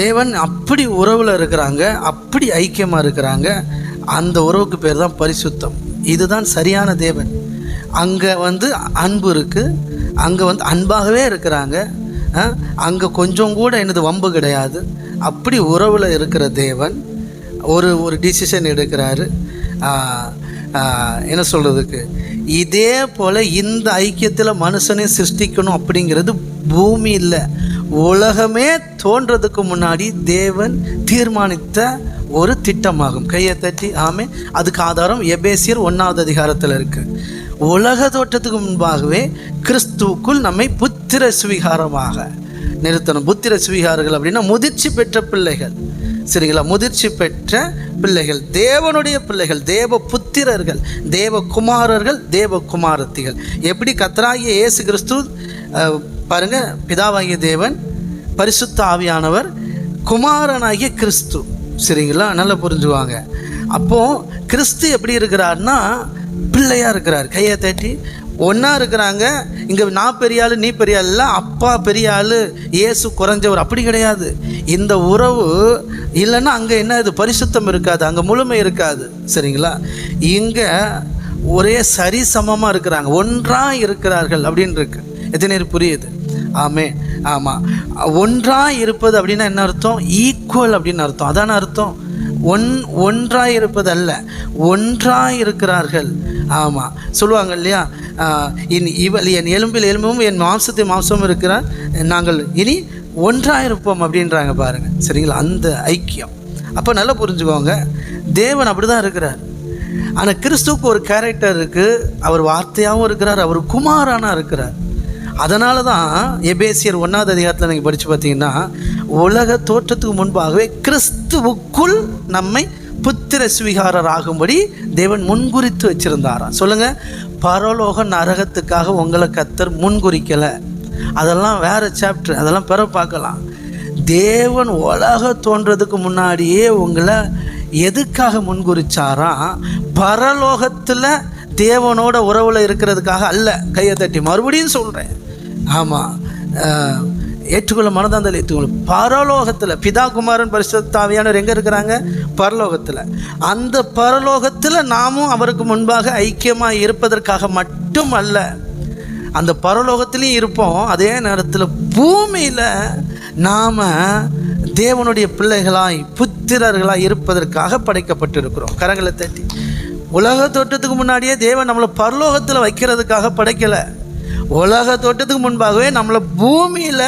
தேவன் அப்படி உறவில் இருக்கிறாங்க அப்படி ஐக்கியமாக இருக்கிறாங்க. அந்த உறவுக்கு பேர் தான் பரிசுத்தம். இதுதான் சரியான தேவன். அங்கே வந்து அன்பு இருக்குது அங்கே வந்து அன்பாகவே இருக்கிறாங்க. அங்கே கொஞ்சம் கூட எனது வம்பு கிடையாது. அப்படி உறவில் இருக்கிற தேவன் ஒரு ஒரு டிசிஷன் எடுக்கிறாரு. என்ன சொல்கிறதுக்கு இதே போல் இந்த ஐக்கியத்தில் மனுஷனையும் சிருஷ்டிக்கணும் அப்படிங்கிறது பூமி இல்லை. உலகமே தோன்றதுக்கு முன்னாடி தேவன் தீர்மானித்த ஒரு திட்டமாகும். கையை தட்டி ஆமே அதுக்கு ஆதாரம் எபேசியர் ஒன்றாவது அதிகாரத்தில் இருக்கு. உலக தோற்றத்துக்கு முன்பாகவே கிறிஸ்துவுக்குள் நம்மை புத்திர சுவிகாரமாக நிறுத்தணும். புத்திர சுவிகாரங்கள் அப்படின்னா முதிர்ச்சி பெற்ற பிள்ளைகள். சரிங்களா? முதிர்ச்சி பெற்ற பிள்ளைகள் தேவனுடைய பிள்ளைகள் தேவ புத்திரர்கள் தேவ குமாரர்கள் தேவ குமாரத்திகள். எப்படி கத்தராகிய இயேசு கிறிஸ்து பாருங்கள் பாருங்க பிதாவாகிய தேவன் பரிசுத்த ஆவியானவர் குமாரனாகிய கிறிஸ்து. சரிங்களா? நல்லா புரிஞ்சுவாங்க அப்போது கிறிஸ்து எப்படி இருக்கிறார்னா பிள்ளையாக இருக்கிறார். கையை தட்டி ஒன்றா இருக்கிறாங்க. இங்கே நான் பெரிய ஆள் நீ பெரிய ஆள் அப்பா பெரிய ஆள் இயேசு குறைஞ்சவர். அப்படி கிடையாது. இந்த உறவு இல்லைன்னா அங்கே என்ன இது? பரிசுத்தம் இருக்காது. அங்கே முழுமை இருக்காது. சரிங்களா? இங்கே ஒரே சரிசமமாக இருக்கிறாங்க. ஒன்றாக இருக்கிறார்கள் அப்படின்னு இருக்கு எத்தனை பேர் புரியுது? ஆமே. ஆமாம் ஒன்றாக இருப்பது அப்படின்னா என்ன அர்த்தம்? ஈக்குவல் அப்படின்னு அர்த்தம். அதான அர்த்தம்? ஒன் ஒன்றாக இருப்பது அல்ல ஒன்றாக இருக்கிறார்கள். ஆமாம் சொல்லுவாங்க இல்லையா? என் இனி இவள் என் எலும்பில் எலும்பும் என் மாம்சத்தை மாம்சமும் இருக்கிறார். நாங்கள் இனி ஒன்றாக இருப்போம் அப்படின்றாங்க பாருங்கள் சரிங்களா? அந்த ஐக்கியம். அப்போ நல்லா புரிஞ்சுக்கோங்க. தேவன் அப்படி தான் இருக்கிறார். ஆனால் கிறிஸ்துவுக்கு ஒரு கேரக்டர் இருக்குது அவர் வார்த்தையாகவும் இருக்கிறார். அவர் குமாரானா இருக்கிறார். அதனால தான் எபேசியர் ஒன்றாவது அதிகாரத்தில் நீங்கள் படித்து பார்த்தீங்கன்னா உலக தோற்றத்துக்கு முன்பாகவே கிறிஸ்துவுக்குள் நம்மை புத்திர சுவிகாரர் ஆகும்படி தேவன் முன்குறித்து வச்சிருந்தாராம். சொல்லுங்கள் பரலோக நரகத்துக்காக உங்களை கத்தர் முன்குறிக்கலை. அதெல்லாம் வேறு சாப்டர் அதெல்லாம் பிற பார்க்கலாம். தேவன் உலக தோன்றதுக்கு முன்னாடியே உங்களை எதுக்காக முன்குறிச்சாராம்? பரலோகத்தில் தேவனோட உறவில் இருக்கிறதுக்காக அல்ல. கையை தட்டி மறுபடியும் சொல்கிறேன் ஆமாம் ஏற்றுக்கொள்ள மனதாந்தல் ஏற்றுக்கொள்ள. பரலோகத்தில் பிதா குமாரன் பரிசுத்தாவியானவர் எங்கே இருக்கிறாங்க? பரலோகத்தில். அந்த பரலோகத்தில் நாமும் அவருக்கு முன்பாக ஐக்கியமாக இருப்பதற்காக மட்டும் அல்ல அந்த பரலோகத்திலையும் இருப்போம். அதே நேரத்தில் பூமியில் நாம் தேவனுடைய பிள்ளைகளாய் புத்திரர்களாய் இருப்பதற்காக படைக்கப்பட்டிருக்கிறோம். கரங்களை தட்டி. உலக தோட்டத்துக்கு முன்னாடியே தேவன் நம்மளை பரலோகத்தில் வைக்கிறதுக்காக படைக்கலை. உலக தோட்டத்துக்கு முன்பாகவே நம்மளை பூமியில்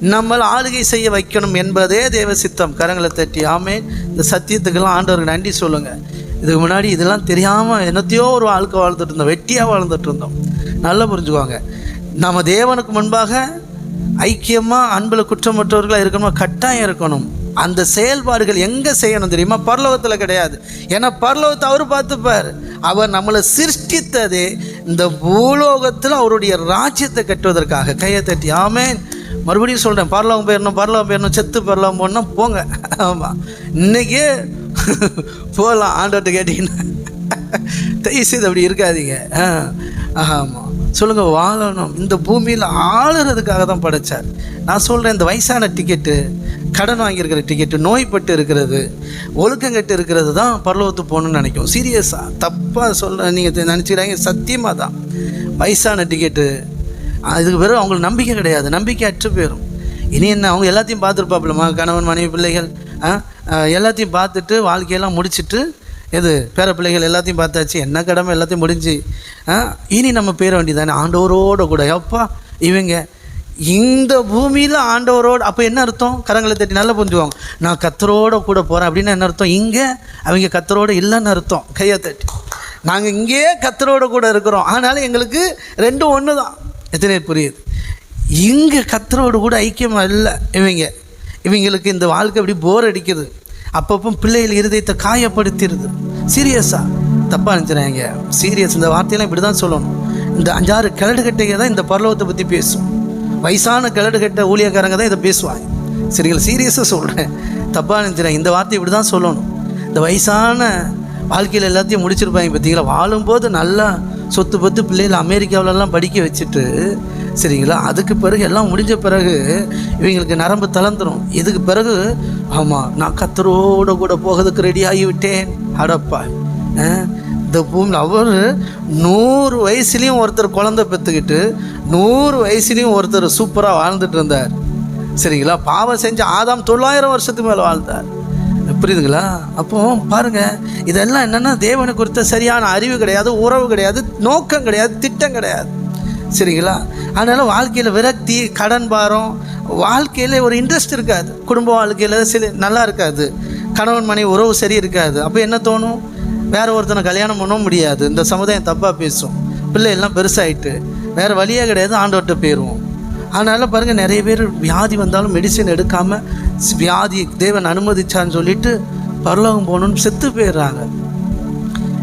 நம்மளை ஆளுகை செய்ய வைக்கணும் என்பதே தேவ சித்தம். கரங்களை தட்டி ஆமே இந்த சத்தியத்துக்கெல்லாம் ஆண்டவருக்கு நன்றி சொல்லுங்கள் இதுக்கு முன்னாடி இதெல்லாம் தெரியாமல் என்னத்தையோ ஒரு வாழ்க்கை வாழ்ந்துட்டு இருந்தோம். வெட்டியாக வாழ்ந்துட்டு இருந்தோம். நல்லா புரிஞ்சுக்குவாங்க நம்ம தேவனுக்கு முன்பாக ஐக்கியமாக அன்பில் குற்றமற்றவர்களாக இருக்கணும்? கட்டாயம் இருக்கணும். அந்த செயல்பாடுகள் எங்கே செய்யணும் தெரியுமா? பரலோகத்தில் கிடையாது. ஏன்னா பரலோகத்தை அவர் பார்த்துப்பார். அவர் நம்மளை சிருஷ்டித்ததே இந்த பூலோகத்தில் அவருடைய ராஜ்யத்தை கட்டுவதற்காக. கையை தட்டி ஆமேன். மறுபடியும் சொல்கிறேன் பரலோகம் போயிடணும் பரலோகம் போயிடணும் செத்து பரலோகம் போடணும் போங்க. ஆமாம் இன்றைக்கே போகலாம் ஆண்டவர்கிட்ட கேட்டிங்கன்னா. தயவு செய்து அப்படி இருக்காதீங்க. ஆ ஆமாம் சொல்லுங்கள் வாழணும். இந்த பூமியில் ஆளுறதுக்காக தான் படைச்சார். நான் சொல்கிறேன் இந்த வயசான டிக்கெட்டு கடன் வாங்கியிருக்கிற டிக்கெட்டு நோய்பட்டு இருக்கிறது ஒழுக்கங்கட்டு இருக்கிறது தான் பரலோகத்து போகணும்னு நினைக்கும். சீரியஸாக தப்பாக சொல்ல நீங்கள் நினச்சிக்கிறாங்க சத்தியமாக தான். வயசான டிக்கெட்டு அதுக்கு பிறகு அவங்களுக்கு நம்பிக்கை கிடையாது. நம்பிக்கை அற்று போயிடும் இனி என்ன அவங்க எல்லாத்தையும் பார்த்துருப்பாப்பிலமா கணவன் மனைவி பிள்ளைகள் எல்லாத்தையும் பார்த்துட்டு வாழ்க்கையெல்லாம் முடிச்சுட்டு எது? பேர பிள்ளைகள் எல்லாத்தையும் பார்த்தாச்சு. என்ன கடமை? எல்லாத்தையும் முடிஞ்சு. ஆ, இனி நம்ம பேர வேண்டியதானே ஆண்டவரோட கூட. எப்பா இவங்க இந்த பூமியில் ஆண்டவரோட அப்போ என்ன அர்த்தம்? கரங்களை தட்டி நல்லா புரிஞ்சுவாங்க நான் கத்தரோட கூட போகிறேன் அப்படின்னு என்ன அர்த்தம்? இங்கே அவங்க கத்தரோடு இல்லைன்னு அர்த்தம். கையை தட்டி. நாங்கள் இங்கேயே கத்தரோட கூட இருக்கிறோம். ஆனாலும் எங்களுக்கு ரெண்டும் ஒன்று தான் எத்தனை புரியுது? இங்கே கத்தரோடு கூட ஐக்கியமாக இல்லை. இவங்க. இவங்களுக்கு இந்த வாழ்க்கை அப்படி போர் அடிக்குது. அப்பப்போ பிள்ளைகள் இருதயத்தை காயப்படுத்திடுது. சீரியஸாக தப்பாக நினச்சிடாங்க சீரியஸ் இந்த வார்த்தையெல்லாம் இப்படி தான் சொல்லணும். இந்த அஞ்சாறு கிழடுகட்டைங்க தான் இந்த பரலோகத்தை பற்றி பேசும். வயசான கிழடுகட்ட ஊழியக்காரங்க தான் இதை பேசுவாங்க. சரிங்களா சீரியஸாக சொல்கிறேன் தப்பாக நினச்சிடாங்க இந்த வார்த்தை இப்படி தான் சொல்லணும். இந்த வயசான வாழ்க்கையில் எல்லாத்தையும் முடிச்சிருப்பாங்க பார்த்தீங்களா வாழும்போது நல்லா சொத்து பத்து பிள்ளைகள் அமெரிக்காவிலலாம் படிக்க வச்சுட்டு சரிங்களா? அதுக்கு பிறகு எல்லாம் முடிஞ்ச பிறகு இவங்களுக்கு நரம்பு தளர்ந்துடும் இதுக்கு பிறகு ஆமாம் நான் கத்தரோட கூட போகிறதுக்கு ரெடி ஆகிவிட்டேன். அடப்பா இந்த பூமியில் அவர் நூறு வயசுலேயும் ஒருத்தர் குழந்தை பெற்றுக்கிட்டு நூறு வயசுலேயும் ஒருத்தர் சூப்பராக வாழ்ந்துட்டு இருந்தார். சரிங்களா? பாவம் செஞ்ச ஆதாம் தொள்ளாயிரம் வருஷத்துக்கு மேலே வாழ்ந்தார். புரியுதுங்களா? அப்போ பாருங்க இதெல்லாம் என்னன்னா தேவனை குறித்த சரியான அறிவு கிடையாது உறவு கிடையாது நோக்கம் கிடையாது திட்டம் கிடையாது. சரிங்களா? அதனால வாழ்க்கையில் விரக்தி கடன் பாரம் வாழ்க்கையில் ஒரு இன்ட்ரெஸ்ட் இருக்காது. குடும்ப வாழ்க்கையில் சில நல்லா இருக்காது. கணவன் மனைவி உறவு சரி இருக்காது. அப்போ என்ன தோணும்? வேற ஒருத்தனை கல்யாணம் பண்ண முடியாது. இந்த சமுதாயம் தப்பாக பேசும். பிள்ளை எல்லாம் பெருசாயிட்டு. வேறு வழியே கிடையாது ஆண்டவர்கிட்ட போயிடுவோம் அதனால் பாருங்கள் நிறைய பேர் வியாதி வந்தாலும் மெடிசன் எடுக்காமல் வியாதி தேவன் அனுமதிச்சான்னு சொல்லிட்டு பரலோகம் போகணும்னு செத்து போயிடுறாங்க.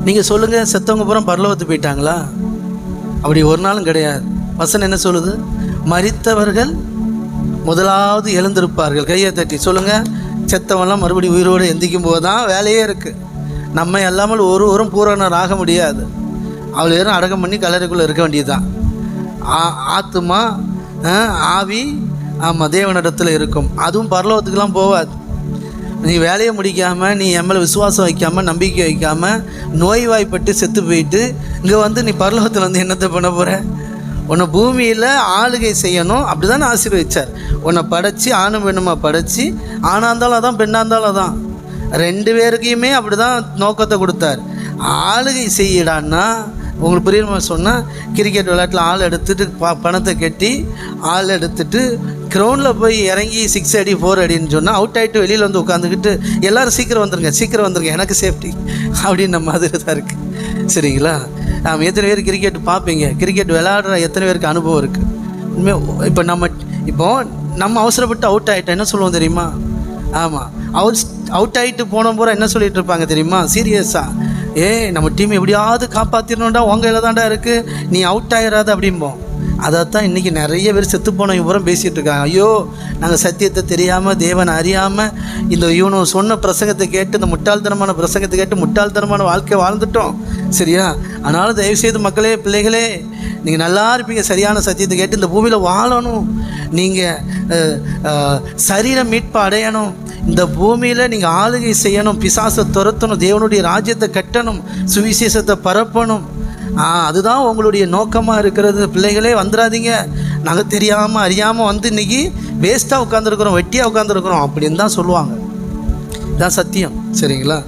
நீங்கள் சொல்லுங்கள் செத்தவங்க பூரா பரலோகத்து போயிட்டாங்களா? அப்படி ஒரு நாளும் கிடையாது. வசன் என்ன சொல்லுது? மறித்தவர்கள் முதலாவது எழுந்திருப்பார்கள். கையை தட்டி சொல்லுங்கள் செத்தவெல்லாம் மறுபடியும் உயிரோடு எந்திக்கும் போது தான் வேலையே இருக்குது நம்ம இல்லாமல் ஒரு ஒருவரும் பூரணர் ஆக முடியாது. அவள் நேரம் அடக்கம் பண்ணி கல்லறைக்குள்ளே இருக்க வேண்டியதுதான். ஆ- ஆத்துமா ஆவி ஆமாம் தேவனிடத்தில் இருக்கும். அதுவும் பரலோகத்துக்கெலாம் போகாது. நீ வேலையை முடிக்காமல் நீ என் மேலே விசுவாசம் வைக்காமல் நம்பிக்கை வைக்காமல் நோய்வாய்ப்பட்டு செத்து போயிட்டு இங்கே வந்து நீ பரலோகத்தில் வந்து என்னத்தை பண்ண போகிற உன்னை பூமியில் ஆளுகை செய்யணும். அப்படி தானே ஆசீர்வதிச்சார். உன்னை படைச்சி ஆணும் பெண்ணுமா படைச்சி ஆணாக இருந்தாலும் அதான் பெண்ணாக இருந்தாலும் அதான். ரெண்டு பேருக்கையுமே அப்படி தான் நோக்கத்தை கொடுத்தார். ஆளுகை செய்யடான்னா உங்களுக்கு புரியுமா சொன்னால் கிரிக்கெட் விளையாட்டில் ஆள் எடுத்துட்டு ப பணத்தை கட்டி ஆள் எடுத்துட்டு கிரவுண்டில் போய் இறங்கி சிக்ஸ் அடி ஃபோர் அடின்னு சொன்னால் அவுட் ஆகிட்டு வெளியில் வந்து உட்காந்துக்கிட்டு எல்லாரும் சீக்கிரம் வந்துருங்க சீக்கிரம் வந்துருங்க எனக்கு சேஃப்டி அப்படின்ன மாதிரி தான் இருக்குது சரிங்களா? நாம் எத்தனை பேர் கிரிக்கெட் பார்ப்பீங்க? கிரிக்கெட் விளையாடுற எத்தனை பேருக்கு அனுபவம் இருக்குது உண்மையாக இப்போ நம்ம இப்போ நம்ம அவசரப்பட்டு அவுட் ஆகிட்டோம் என்ன சொல்லுவோம் தெரியுமா? ஆமாம் அவுட் அவுட் ஆகிட்டு போன பூரா என்ன சொல்லிகிட்டு இருப்பாங்க தெரியுமா? சீரியஸாக ஏய் நம்ம டீம் எப்படியாவது காப்பாற்றிடணும்டா உங்கள் கையில் தான்டா இருக்குது நீ அவுட் ஆயிடாத அப்படிம்போம். அதைத்தான் இன்றைக்கி நிறைய பேர் செத்து போனவங்க பூரா பேசிகிட்டு இருக்காங்க. ஐயோ நாங்கள் சத்தியத்தை தெரியாமல் தேவனை அறியாமல் இந்த இவனு சொன்ன பிரசங்கத்தை கேட்டு இந்த முட்டாள்தனமான பிரசங்கத்தை கேட்டு முட்டாள்தனமான வாழ்க்கை வாழ்ந்துட்டோம். சரியா? அதனால் தயவுசெய்து மக்களே பிள்ளைகளே நீங்கள் நல்லா இருப்பீங்க. சரியான சத்தியத்தை கேட்டு இந்த பூமியில் வாழணும். நீங்கள் சரீர மீட்பு அடையணும். இந்த பூமியில் நீங்கள் ஆளுகை செய்யணும் பிசாசை துரத்தணும் தேவனுடைய ராஜ்யத்தை கட்டணும் சுவிசேஷத்தை பரப்பணும். அதுதான் உங்களுடைய நோக்கமாக இருக்கிறது. பிள்ளைகளே வந்துடாதீங்க. நாங்கள் தெரியாமல் அறியாமல் வந்து இன்றைக்கி வேஸ்ட்டாக உட்காந்துருக்குறோம் வெட்டியாக உட்காந்துருக்குறோம் அப்படின்னு தான் சொல்லுவாங்க. இதான் சத்தியம். சரிங்களா?